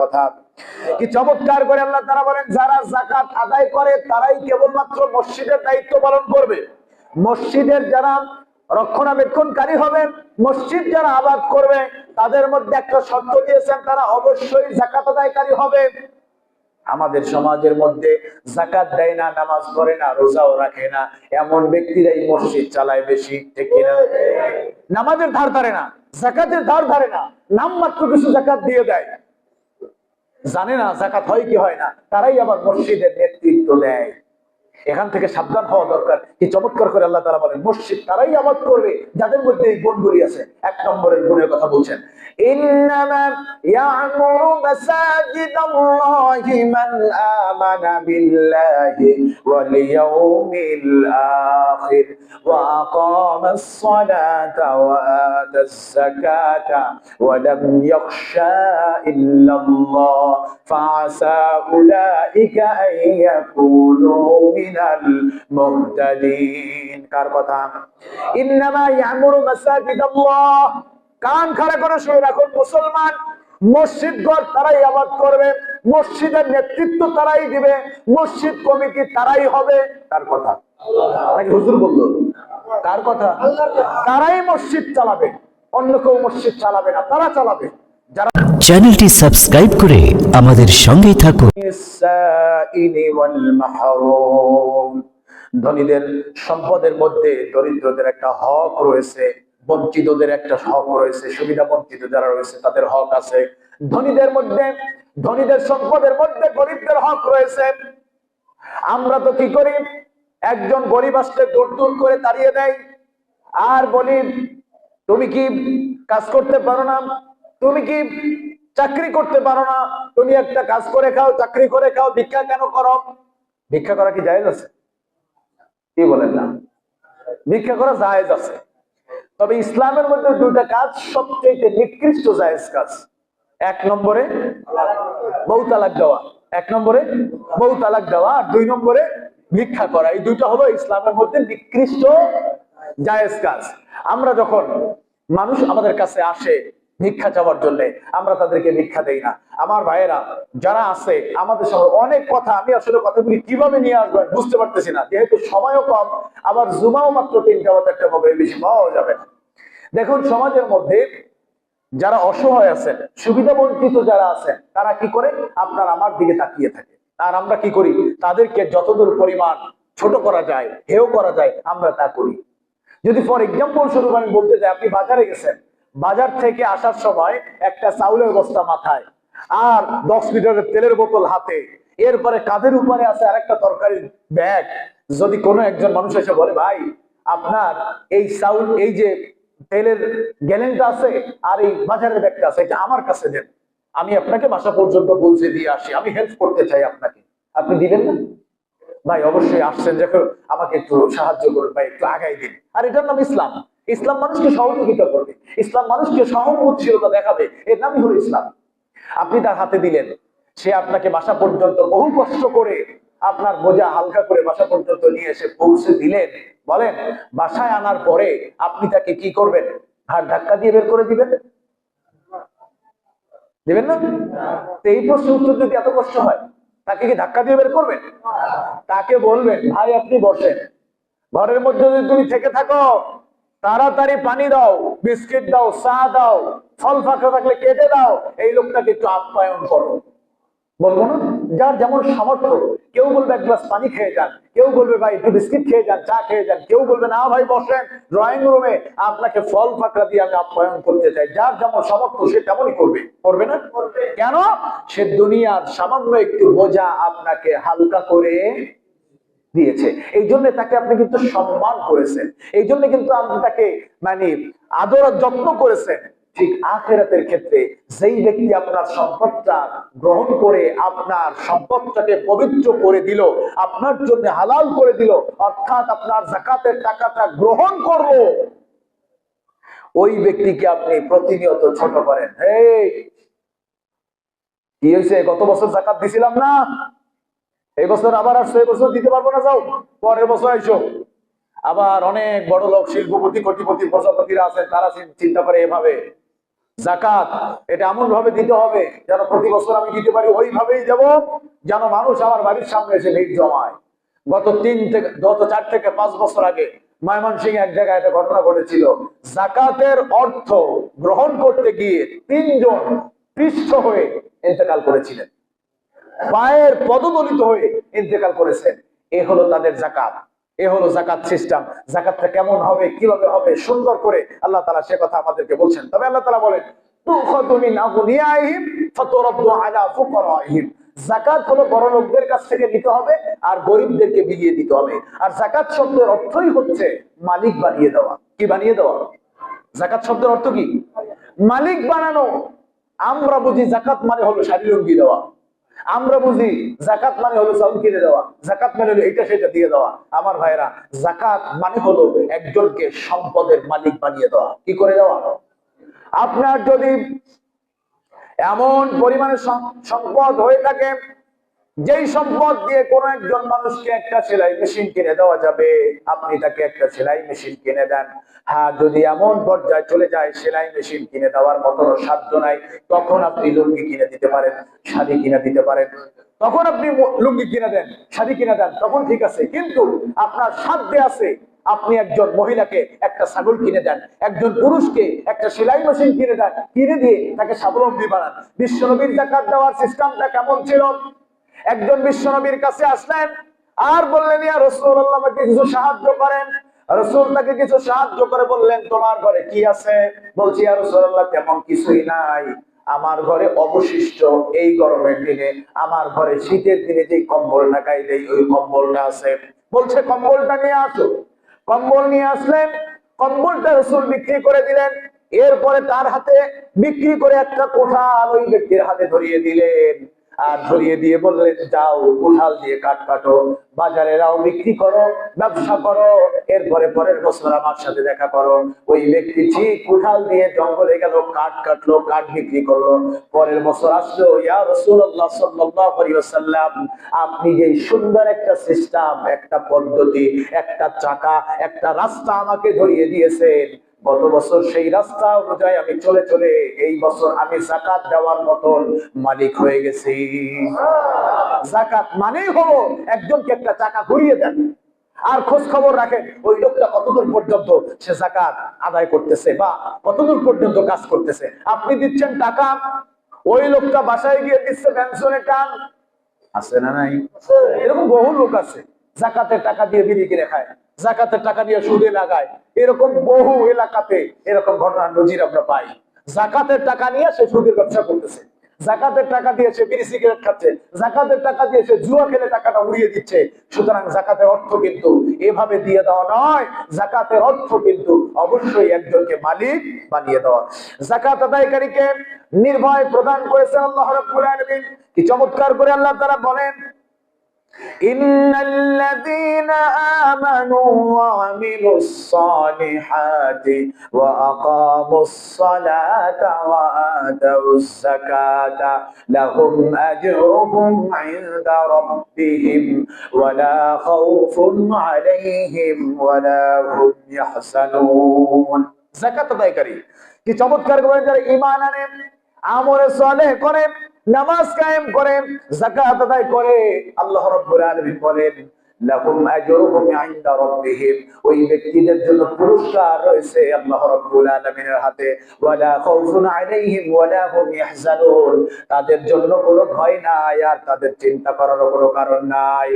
কথা। কি চমৎকার করে আল্লাহ তারা বলেন যারা জাকাত আদায় করে তারাই কেবলমাত্র মসজিদের দায়িত্ব পালন করবে। মসজিদের যারা রক্ষণাবেক্ষণকারী হবে মসজিদ যারা আবাদ করবে তাদের মধ্যে একটা শর্ত দিয়েছেন তারা অবশ্যই জাকাত আদায়কারী হবে। আমাদের সমাজের মধ্যে জাকাত দেয় না নামাজ পড়ে না রোজাও রাখে না। এমন ব্যক্তিরাই মসজিদ চালায় বেশি ঠিক কিনা? নামাজের ধার ধারে না জাকাতের ধার ধারে না নাম মাত্র কিছু জাকাত দিয়ে দেয়। জানে না জাকাত হয় কি হয় না তারাই আবার মসজিদের নেতৃত্ব দেয়। এখান থেকে সাবধান হওয়া দরকার। কি চমৎকার করে আল্লাহ তারা বলেন মসজিদ তারাই আবাদ করবে, যাদের মধ্যে এই গুণগুলি আছে। এক নম্বরের গুণের কথা বলছেন। মান ইল্লাল্লাহ, ফাআসা উলাইকা আন ইয়াকুনু মিনাল মুহতাদিন কার কথা? ইন্নামা ইয়ামুরু মাসাজিদাল্লাহ। কান খাড়া করে শুনে মুসলমান মসজিদ ঘর তারাই আবাদ করবে, মসজিদের নেতৃত্ব তারাই দিবে, মসজিদ কমিটি তারাই হবে। তার কথা? নাকি হুজুর বলল? কার কথা? তারাই মসজিদ চালাবে। অন্য কেউ মসজিদ চালাবে না, তারা চালাবে। যারা চ্যানেলটি সাবস্ক্রাইব করে আমাদের সঙ্গেই থাকুন। ধনীদের, সম্পদের মধ্যে দরিদ্রদের একটা হক রয়েছে, বঞ্চিতদের একটা হক রয়েছে, সুবিধা বঞ্চিত যারা রয়েছে, তাদের হক আছে। ধনীদের মধ্যে, ধনীদের, সম্পদের মধ্যে গরিবদের হক রয়েছে। আমরা তো কি করি? একজন গরিব আসলে দূর দূর করে তাড়িয়ে দেয়। আর বলি, তুমি কি কাজ করতে পারো না? তুমি কি চাকরি করতে পারো না, তুমি একটা কাজ করে খাও, চাকরি করে খাও, ভিক্ষা কেন করো? ভিক্ষা করা কি জায়েজ আছে? কি বলেন না? ভিক্ষা করা জায়েজ আছে। তবে ইসলামের মধ্যে দুইটা কাজ সবচেয়ে নিকৃষ্ট জায়েজ কাজ। এক নম্বরে বউ তালাক দেওয়া। এক নম্বরে বউ তালাক দেওয়া আর দুই নম্বরে ভিক্ষা করা। এই দুইটা হলো ইসলামের মধ্যে নিকৃষ্ট জায়েজ কাজ। আমরা যখন মানুষ আমাদের কাছে আসে ভিক্ষা চাওয়ার জন্য আমরা তাদেরকে ভিক্ষা দেই না। আমার ভাইয়েরা, যারা আছে, আমাদের সঙ্গে অনেক কথা, আমি আসলে কথাগুলি কীভাবে নিয়ে আসব বুঝতে পারতেছি না। যেহেতু সময়ও কম আবার জুমাও মাত্র তিনটা মতো একটা হবে, বেশি পাওয়া যাবে না। দেখুন, সমাজের মধ্যে যারা অসহায় আছেন, সুবিধা বঞ্চিত যারা আছেন, তারা কি করে? আপনার আমার দিকে তাকিয়ে থাকে। আর আমরা কি করি? তাদেরকে যতদূর পরিমাণ ছোট করা যায় হেও করা যায়, আমরা তা করি। যদি ফর এক্সাম্পল স্বরূপ আমি বলতে চাই, আপনি বাজারে গেছেন বাজার থেকে আসার সময় একটা চাউলের বস্তা মাথায় আর দশ লিটারের তেলের বোতল হাতে। এরপরে কাঁধের উপরে আছে আরেকটা তরকারির ব্যাগ। যদি কোনো একজন মানুষ এসে বলে, ভাই, আপনার এই চাউল, এই যে তেলের গ্যালেনটা আছে আর এই বাজারের ব্যাগটা আছে, এটা আমার কাছে দেন। আমি আপনাকে বাসা পর্যন্ত পৌঁছে দিয়ে আসি। আমি হেল্প করতে চাই আপনাকে। আপনি দিবেন না? ভাই, অবশ্যই আসছেন। যখন আমাকে একটু সাহায্য করুন। ভাই, একটু আগাই দিন। আর এটার নাম ইসলাম। ইসলাম মানুষকে সহযোগিতা করবে। ইসলাম মানুষকে সহনশীলতা দেখাবে। এর নামই হলো ইসলাম। আপনি তার হাতে দিলেন। সে আপনাকে বাসা পর্যন্ত বহু কষ্ট করে আপনার বোঝা হালকা করে বাসা পর্যন্ত নিয়ে এসে পৌঁছে দিলেন। বলেন, বাসায় আনার পরে আপনি তাকে কি করবেন? ঘাট ধাক্কা দিয়ে বের করে দিবেন? দিবেন না? এই প্রশ্ন উত্তর যদি এত কষ্ট হয়, তাকে কি ধাক্কা দিয়ে বের করবেন? তাকে বলবেন, ভাই, আপনি বসেন। ঘরের মধ্যে যদি তুমি থেকে থাকো তাড়াতাড়ি পানি দাও, বিস্কিট দাও, চা দাও, ফল ফাঁকা থাকলে কেটে দাও, এই লোকটাকে একটু আপ্যায়ন করো। বলব না? যার যেমন সামর্থ্য, কেউ বলবে এক গ্লাস পানি খেয়ে যান, কেউ বলবে, ভাই, একটু বিস্কিট খেয়ে যান, চা খেয়ে যান। কেউ বলবে, না, ভাই, বসেন ড্রয়িং রুমে আপনাকে ফল ফাঁকড়া দিয়ে আমি আপ্যায়ন করতে চাই। যার যেমন সামর্থ্য, সে তেমনই করবে। করবে না? কেন? সে দুনিয়ার সামান্য একটু বোঝা আপনাকে হালকা করে দিয়েছে। এই জন্য তাকে আপনি কিন্তু সম্মান করেছেন। এই জন্য কিন্তু আপনি তাকে মানে আদর যত্ন করেছেন। ঠিক আখেরাতের ক্ষেত্রে যেই ব্যক্তি আপনার সম্পদটা গ্রহণ করে, আপনার সম্পদটাকে পবিত্র করে দিল, আপনার জন্য হালাল করে দিল, অর্থাৎ আপনার জাকাতের টাকাটা গ্রহণ করল, ওই ব্যক্তিকে আপনি প্রতিনিয়ত ছোট করেন। এই, কি হয়েছে? গত বছর জাকাত দিছিলাম না? এই বছর আবার আসছো, এই বছর দিতে পারব না, যাও। পরের বছর আইসো। আবার অনেক বড় লোক, শিল্পপতি, কোটিপতি, প্রজাপতিরা আছেন, তারা চিন্তা করে এভাবে। জাকাত এটা এমন ভাবে দিতে হবে, যেন প্রতি বছর আমি দিতে পারি, ওইভাবেই দেব, যেন মানুষ আমার বাড়ির সামনে এসে ভিড় জমায়। গত তিন থেকে গত চার থেকে পাঁচ বছর আগে ময়মনসিং এক জায়গায় একটা ঘটনা ঘটেছিল। জাকাতের অর্থ গ্রহণ করতে গিয়ে তিনজন পৃষ্ঠ হয়ে ইন্তেকাল করেছিলেন। পায়ের পদদলিত হয়ে ইন্তেকাল করেছেন। এ হলো তাদের জাকাত এ হলো জাকাত সিস্টেম। জাকাতটা কেমন হবে, কীভাবে হবে, সুন্দর করে আল্লাহ তালা সে কথা আমাদেরকে বলছেন। তবে আল্লাহ তালা বলেন, তুখযু আগনিয়াইহিম ফাতুরাদ্দু আলা ফুকারাইহিম। জাকাত হলো বড় লোকদের কাছ থেকে নিতে হবে আর গরিবদেরকে বিলিয়ে দিতে হবে। আর জাকাত শব্দের অর্থই হচ্ছে মালিক বানিয়ে দেওয়া। কি বানিয়ে দেওয়া? জাকাত শব্দের অর্থ কি? মালিক বানানো। আমরা বুঝি জাকাত মানে হলো লুঙ্গি দেওয়া। আমরা বুঝি জাকাত মানে হলো চাউল কিনে দেওয়া জাকাত মানে হলো এটা সেটা দিয়ে দেওয়া। আমার ভাইরা জাকাত মানে হলো একজনকে সম্পদের মালিক বানিয়ে দেওয়া। কি করে দেওয়া? আপনার যদি এমন পরিমাণে সম- সম্পদ হয়ে থাকে যেই সম্পদ দিয়ে কোন একজন মানুষকে একটা সেলাই মেশিন কিনে দেওয়া যাবে, আপনি তাকে একটা সেলাই মেশিন কিনে দেন। হ্যাঁ যদি এমন পর্যায়ে চলে যায়, সেলাই মেশিন কিনে দেওয়ার মতো সাধ্য নাই, তখন আপনি লুঙ্গি কিনে দিতে পারেন, শাড়ি কিনে দিতে পারেন। তখন আপনি লুঙ্গি কিনে দেন, শাড়ি কিনে দেন, তখন ঠিক আছে। কিন্তু আপনার সাধ্যে আছে, আপনি একজন মহিলাকে একটা ছাগল কিনে দেন, একজন পুরুষকে একটা সেলাই মেশিন কিনে দেন, কিনে দিয়ে তাকে স্বাবলম্বী বানান। বিশ্বনবীর জাকাত দেওয়ার সিস্টেমটা কেমন ছিল? একজন বিশ্বনবীর কাছে আসলেন আর বললেন, ইয়া রসুল্লাহ আমাকে কিছু সাহায্য করেন। রসুল তাকে কিছু সাহায্য করে বললেন, তোমার ঘরে কি আছে? বলছি, ইয়া রসুল্লাহ তেমন কিছুই নাই। আমার ঘরে অবশিষ্ট এই গরমের দিনে, আমার ঘরে শীতের দিনে যে কম্বল কম্বলটা গাইলে, ওই কম্বলটা আছে। বলছে, কম্বলটা নিয়ে আসো। কম্বল নিয়ে আসলেন। কম্বলটা রসুল বিক্রি করে দিলেন। এরপরে তার হাতে বিক্রি করে একটা কোঠাল ওই ব্যক্তির হাতে ধরিয়ে দিলেন। আর ধরিয়ে দিয়ে বললেন, যাও কোঠাল দিয়ে কাঠ কাটো, বাজারে রাও বিক্রি করো, ব্যবসা করো, এরপরে পরের বছর আমার সাথে দেখা করো। ওই ব্যক্তি ঠিক কোঠাল দিয়ে জঙ্গলে গেল, কাঠ কাটলো, কাঠ বিক্রি করল। পরের বছর আসলো, ইয়া রসুল্লাহ আলাইহি আপনি যে সুন্দর একটা সিস্টেম, একটা পদ্ধতি, একটা চাকা, একটা রাস্তা আমাকে ধরিয়ে দিয়েছেন গত বছর সেই রাস্তা অনুযায়ী আমি চলে চলে এই বছর আমি জাকাত দেওয়ার মতন মালিক হয়ে গেছি। জাকাত মানেই হলো একজনকে একটা টাকা ঘুরিয়ে দেন। আর খোঁজ খবর রাখে ওই লোকটা কতদূর পর্যন্ত সে জাকাত আদায় করতেছে বা কতদূর পর্যন্ত কাজ করতেছে? আপনি দিচ্ছেন টাকা, ওই লোকটা বাসায় গিয়ে দিচ্ছে পেনশনের টান। আছে না নাই? এরকম বহু লোক আছে, জাকাতের টাকা দিয়ে বিড়ি কিনে খায়। জাকাতের টাকা দিয়ে সুদে লাগায়। এরকম বহু এলাকাতে এরকম ঘটনার নজির আমরা পাই। জাকাতের টাকা নিয়ে সে সুদের ব্যবসা করতেছে। জাকাতের টাকা দিয়ে সে বিড়ি সিগারেট খাচ্ছে। জাকাতের টাকা দিয়ে সে জুয়া খেলে টাকাটা উড়িয়ে দিচ্ছে। সুতরাং জাকাতের অর্থ কিন্তু এভাবে দিয়ে দেওয়া নয়। জাকাতের অর্থ কিন্তু অবশ্যই একজনকে মালিক বানিয়ে দেওয়া। জাকাত আদায়কারীকে নির্ভয় প্রদান করেছেন আল্লাহ রাব্বুল আলামিন। কি চমৎকার করে আল্লাহ তারা বলেন إن الذين آمنوا وعملوا الصالحات وأقاموا الصلاة وآتوا الزكاة لهم أجرهم عند ربهم ولا خوف عليهم ولا هم يحزنون زكاة আদায়কারী কি চমৎকার করে যারা ঈমান আনে আমলে সালেহ করে নামাজ কায়েম করে যাকাত আদায় করে, আল্লাহ রাব্বুল আলামিন বলেন লাকুম আজরুকুম ইনদা রাব্বিহিম। ওই ব্যক্তিদের জন্য পুরস্কার রয়েছে আল্লাহ রাব্বুল আলামিনের হাতে। ওয়ালা খাউফুন আলাইহিম ওয়ালা হুম ইয়াহজানুন তাদের জন্য কোনো ভয় নাই আর তাদের চিন্তা করার কোনো কারণ নাই।